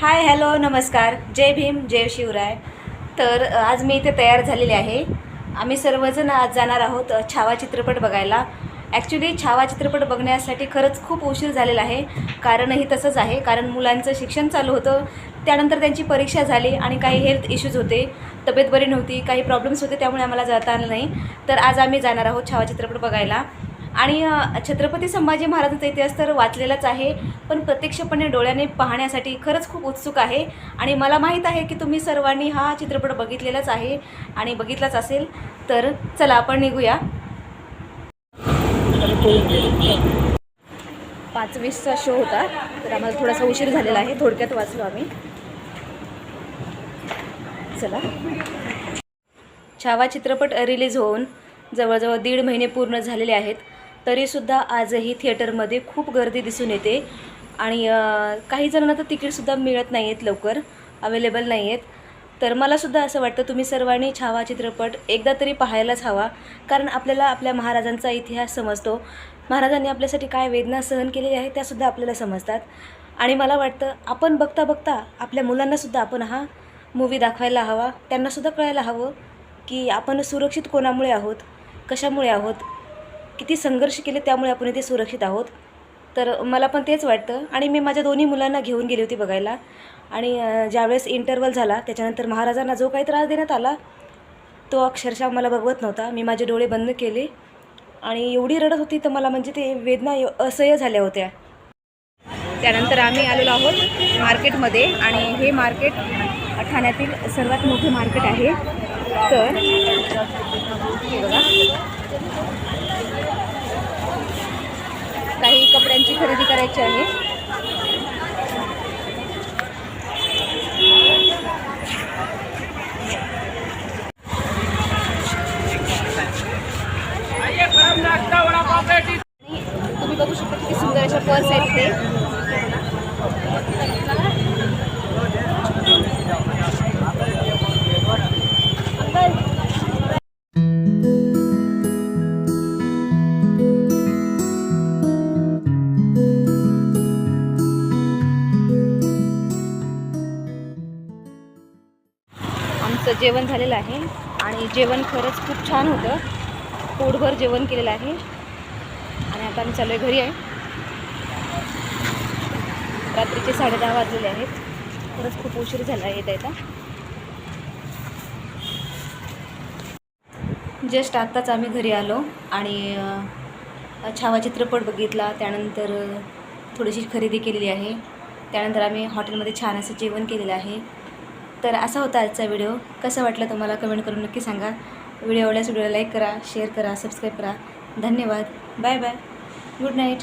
Hi hello नमस्कार. जय भीम जय शिवराय. तर आज मी इथे तयार झालेले आहे. आम्ही सर्वजण आज जाणार आहोत छावा चित्रपट बघायला. ॲक्च्युली छावा चित्रपट बघण्यासाठी खरंच खूप उशीर झालेला आहे. कारणही तसंच आहे. कारण मुलांचं शिक्षण चालू होतं. त्यानंतर त्यांची परीक्षा झाली आणि काही हेल्थ इश्यूज होते. तब्येत बरी नव्हती काही प्रॉब्लेम्स होते त्यामुळे आम्हाला जाता आलं नाही. तर आज आम्ही जाणार आहोत छावा चित्रपट बघायला. आणि छत्रपती संभाजी महाराजांचा इतिहास तर वाचलेलाच आहे पण प्रत्यक्षपणे डोळ्याने पाहण्यासाठी खरंच खूप उत्सुक आहे. आणि मला माहीत आहे की तुम्ही सर्वांनी हा चित्रपट बघितलेलाच आहे आणि बघितलाच असेल तर चला आपण निघूया. पाच वीसचा शो होता तर आम्हाला थोडासा उशीर झालेला आहे थोडक्यात वाचलो आम्ही. चला. छावा चित्रपट रिलीज होऊन जवळजवळ दीड महिने पूर्ण झालेले आहेत. तरीसुद्धा आजही थिएटरमध्ये खूप गर्दी दिसून येते. आणि काही जणांना तर तिकीटसुद्धा मिळत नाही आहेत लवकर अवेलेबल नाही आहेत तर मलासुद्धा असं वाटतं तुम्ही सर्वांनी छावा चित्रपट एकदा तरी पाहायलाच हवा. कारण आपल्याला आपल्या महाराजांचा इतिहास समजतो. महाराजांनी आपल्यासाठी काय वेदना सहन केलेली आहे त्यासुद्धा आपल्याला समजतात. आणि मला वाटतं आपण बघता बघता आपल्या मुलांनासुद्धा आपण हा मूवी दाखवायला हवा. त्यांनासुद्धा कळायला हवं की आपण सुरक्षित कोणामुळे आहोत कशामुळे आहोत. किती संघर्ष केले त्यामुळे आपण इथे सुरक्षित आहोत. तर मला पण तेच वाटतं. आणि मी माझ्या दोन्ही मुलांना घेऊन गेली होती बघायला. आणि ज्यावेळेस इंटरवल झाला त्याच्यानंतर महाराजांना जो काही त्रास देण्यात आला तो अक्षरशः मला बघवत नव्हता. मी माझे डोळे बंद केले. आणि एवढी रडत होती तर मला म्हणजे ते वेदना असह्य झाल्या होत्या. त्यानंतर आम्ही आलेलो आहोत मार्केटमध्ये. आणि हे मार्केट ठाण्यातील सर्वात मोठे मार्केट आहे. तर खरेदी करायची आहे. तुम्ही बघू शकता किती सुंदर अशा पर्स आहेत ते. आमचं जेवण झालेलं आहे. आणि जेवण खरंच खूप छान होतं. पोटभर जेवण केलेलं आहे. आणि आता आम्ही चालू आहे घरी आहे. रात्रीचे साडे दहा वाजलेले आहेत. खरंच खूप उशीर झाला आहे येता येता. जस्ट आत्ताच आम्ही घरी आलो आणि छावा चित्रपट बघितला. त्यानंतर थोडीशी खरेदी केलेली आहे. त्यानंतर आम्ही हॉटेलमध्ये छान असं जेवण केलेलं आहे. तर असा होता आजचा व्हिडिओ. कसा वाटला तुम्हाला कमेंट करून नक्की सांगा. व्हिडिओ आवडल्यास व्हिडिओला लाईक करा शेअर करा सबस्क्राईब करा. धन्यवाद. Bye bye good night